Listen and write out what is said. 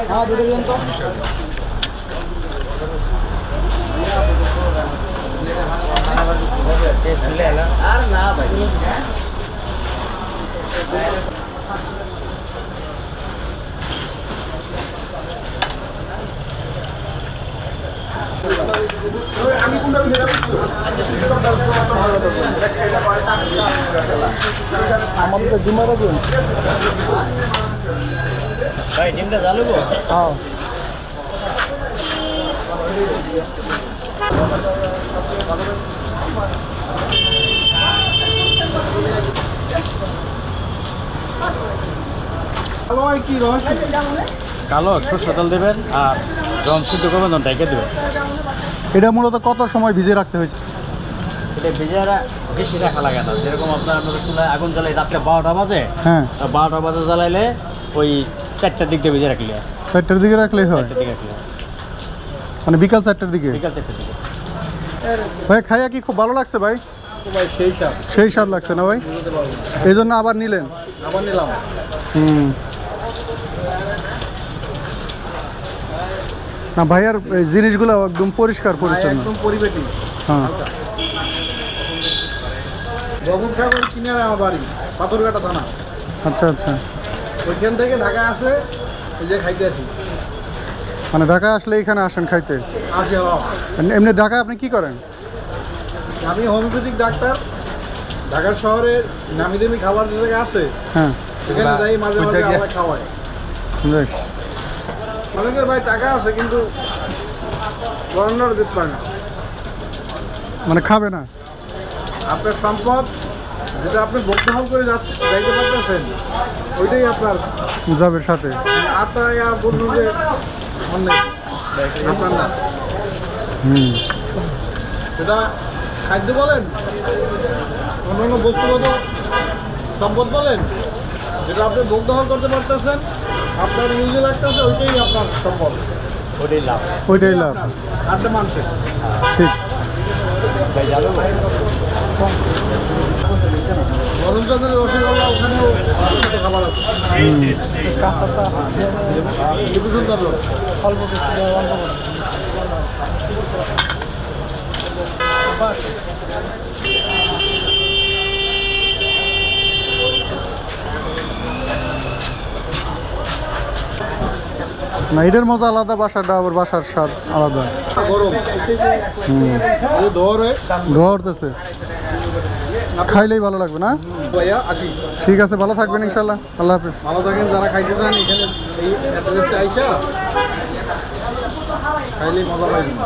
হ্যাঁ দুটো দিন তো। আর না ভাই আমাদের তো ডিমার রাখুন ভাই ডিমটা চালু হ্যাঁ কালো সরষে তেল দেবেন আর যখন সিদ্ধ করবেন তখন ডেকে দেবেন। এটা মূলত কত সময় ভিজে রাখতে হয়েছে? এটা বেশি রাখা লাগে না। যেরকম আপনার চুলায় আগুন জ্বালাই রাত্রে বারোটা বাজে হ্যাঁ। বারোটা বাজে জ্বালাইলে ওই চারটার দিক দিয়ে ভেজে রাখলে চারটার দিকে রাখলেই হয়? মানে বিকাল চারটার দিকে? বিকাল চারটার দিকে। ভাই খাইয়া কি খুব ভালো লাগছে ভাই? সেই স্বাদ। লাগছে না ভাই? এই জন্য আবার নিলেন? আবার নিলাম। হুম। না ভাইয়ার জিনিসগুলো একদম পরিষ্কার পরিচ্ছন্ন। একদম পরিবেটি। হ্যাঁ। বগুন সাগর কিনারে আমার বাড়ি পাথরঘাটা থানা। আচ্ছা আচ্ছা। ওইখান থেকে ঢাকা আসলে এই যে খাইতে আসি। মানে ঢাকায় আসলে এখানে আসেন খাইতে? আসি এমনি ঢাকায় আপনি কি করেন? আমি হোমিওপ্যাথিক ডাক্তার। ঢাকা শহরের নামি দামি খাবার যে জায়গায় আছে হ্যাঁ। সেখানে যাই মাঝে মাঝে আমরা খাওয়াই। দেখ। অনেকের ভাই টাকা আছে কিন্তু গভর্নর দিতে পারে না। মানে খাবে না? আপনার সম্পদ যেটা আপনি ভোগ্যহল করে যাচ্ছে যাইতে পারতেছেন ওইটাই আপনার যাবে সাথে। আপনার আর বলুন যে আপনার না। হুম। সেটা খাদ্য বলেন অন্যান্য বস্তুগত সম্পদ বলেন যেটা আপনি ভোগ দখল করতে পারতেছেন আপনার ইউজে লাগতেছে ওইটাই আপনার সম্পদ। ওটাই লাভ। ওইটাই লাভ। আপনি মানছেন ঠিক। ভাই জানো গরমচন্দ্রের রসগোল্লা ওখানেও খাবার আছে। লিপু সুন্দর লোক। না এটার মজা আলাদা বাসাটা আবার বাসার স্বাদ আলাদা। গরম। এই ধরে ধোয়া উঠতেছে খাইলেই ভালো লাগবে না? ভাইয়া আসি। ঠিক আছে ভালো থাকবেন ইনশাল্লাহ। আল্লাহ হাফিজ। ভালো থাকেন যারা খাইতে চান এখানে এই অ্যাড্রেসে আইসা খাইলেই মজা পাইবেন।